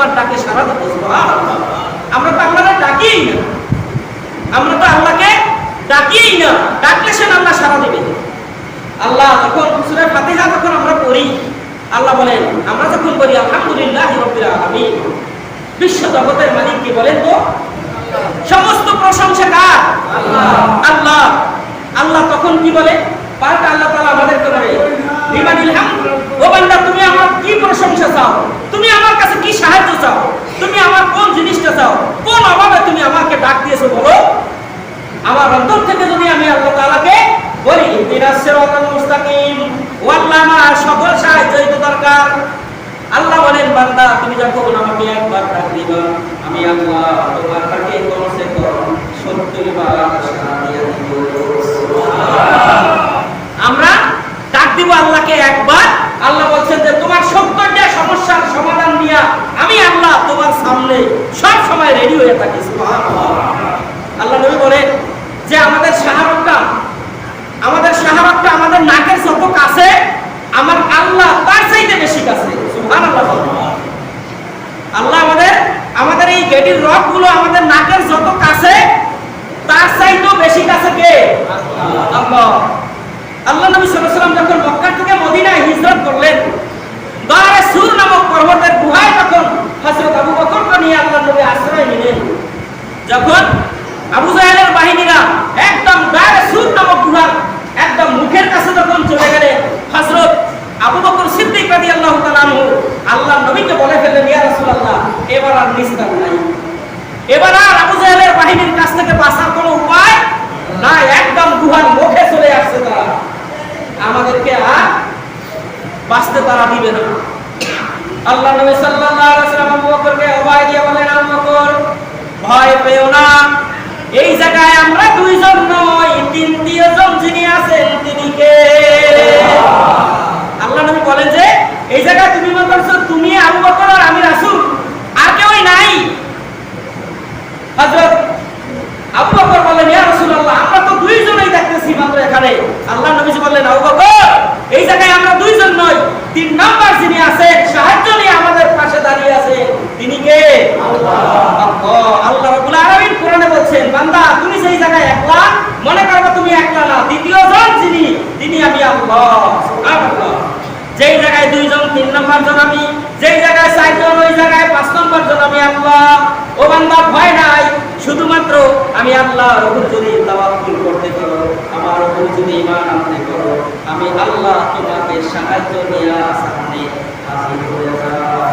তোমার ডাকে সারা দিতে আমরা তো আল্লাহরে ডাকিই না। আমরা তো আল্লাহকে ডাকিই না। ডাকলে সে আল্লাহ সারা দেবে। আল্লাহ যখন সুরে ফাতিহা যখন আমরা পড়ি, আল্লাহ বলেন, আমরা যখন করি আলহামদুলিল্লাহ রব্বিল আলামিন। বিশ্ব জগতের মালিক কি বলেন তো? সমস্ত প্রশংসা কার? আল্লাহ। আল্লাহ তখন কি বলে? পাল্টা আল্লাহ তাআলা আমাদেরকে বলে লিমানিল হামদ আমার অন্তর থেকে যদি আমি আল্লাহ তাআলাকে বলি ইহদিনাস সিরাতাল মুস্তাকিম ওয়াল্লাহ আমার সকল সাহায্যই তো দরকার। আল্লাহ বলেন, বান্দা, তুমি যখন আমাকে একবার ডাক দিবা, আমি আল্লাহ তোমার ডাকে কমসে কম সত্তর দিব। আমরা ডাক দিব আল্লাহকে একবার। আল্লাহ বলছেন যে, তোমার সত্তরটা সমস্যার সমাধান দিয়া আমি আল্লাহ তোমার সামনে সব সময় রেডি হয়ে থাকি। সুবহানাল্লাহ। যে আমাদের শাহরুখটা আমাদের শাহরুখটা আমাদের নাকের যত কাছে, আমার আল্লাহ তার চাইতে বেশি কাছে। আল্লাহ আমাদের আমাদের এই গেটির রকগুলো আমাদের নাকের যত কাছে, তার চাইতেও বেশি কাছে কে? আল্লাহ। আল্লাহ নবী ওয়াসাল্লাম যখন মক্কা থেকে মদিনায় হিজরত করলেন, দারে সুর নামক পর্বতের গুহায় তখন হযরত আবু বকরকে নিয়ে আল্লাহ নবী আশ্রয় নিলেন। যখন আবু জাহেলের বাহিনীরা একদম দারে সুর নামক গুহার একদম মুখের কাছে যখন চলে গেলেন হযরত আবু বকর সিদ্দিক রাদিয়াল্লাহু তাআলা আনহু আল্লাহ নবীকে বলে ফেললেন, ইয়া রাসূলুল্লাহ, এবার আর নিস্তার নাই। এবার আর আবু জাহেলের বাহিনীর কাছ থেকে বাঁচার কোনো উপায় নাই। একদম গুহার মুখে চলে আসছে তারা। আমাদেরকে আর বাঁচতে তারা দিবে না। আল্লাহ নবী সাল্লাল্লাহু আলাইহি ওয়াসাল্লাম আবু বকরকে অভয় দিয়ে বলেন আবু বকর, ভয় পেও না। এই জায়গায় আমরা দুইজন নই তিন জন যিনি আছেন তিনি কে? আল্লাহ নবী বলেন যে এই জায়গায় তুমি মনে করছ তুমি আবু বকর আর আমি রাসূল আর কেউই নাই হযরত আবু বকর বললেন ইয়া রাসূলুল্লাহ আমরা তো দুইজনই দেখতেছি মাত্র এখানে আল্লাহ নবী বললেন আবু বকর এই জায়গায় আমরা দুইজন নই তিন নাম্বার যিনি আছেন সাহায্য নিয়ে আমাদের পাশে দাঁড়িয়ে আছে তিনি কে আল্লাহ আল্লাহ রাব্বুল আলামিন কোরআনে বলছেন, বান্দা, তুমি সেই জায়গায় একলা? মনে করবে তুমি একলা না। দ্বিতীয় জন যিনি, তিনি আমি আল্লাহ যেই জায়গায় দুইজন, তিন নম্বর জন আমি। যেই জায়গায় চারজন, ওই জায়গায় পাঁচ নম্বর জন আমি আল্লাহ। ও বান্দা, ভয় নাই। শুধুমাত্র আমি আল্লাহর উপর যদি তাওয়াক্কুল করতে পারো, আমার উপর যদি ঈমান আনতে পারো, আমি আল্লাহ তোমাকে সাহায্য নিয়ে সামনে হাজির হব।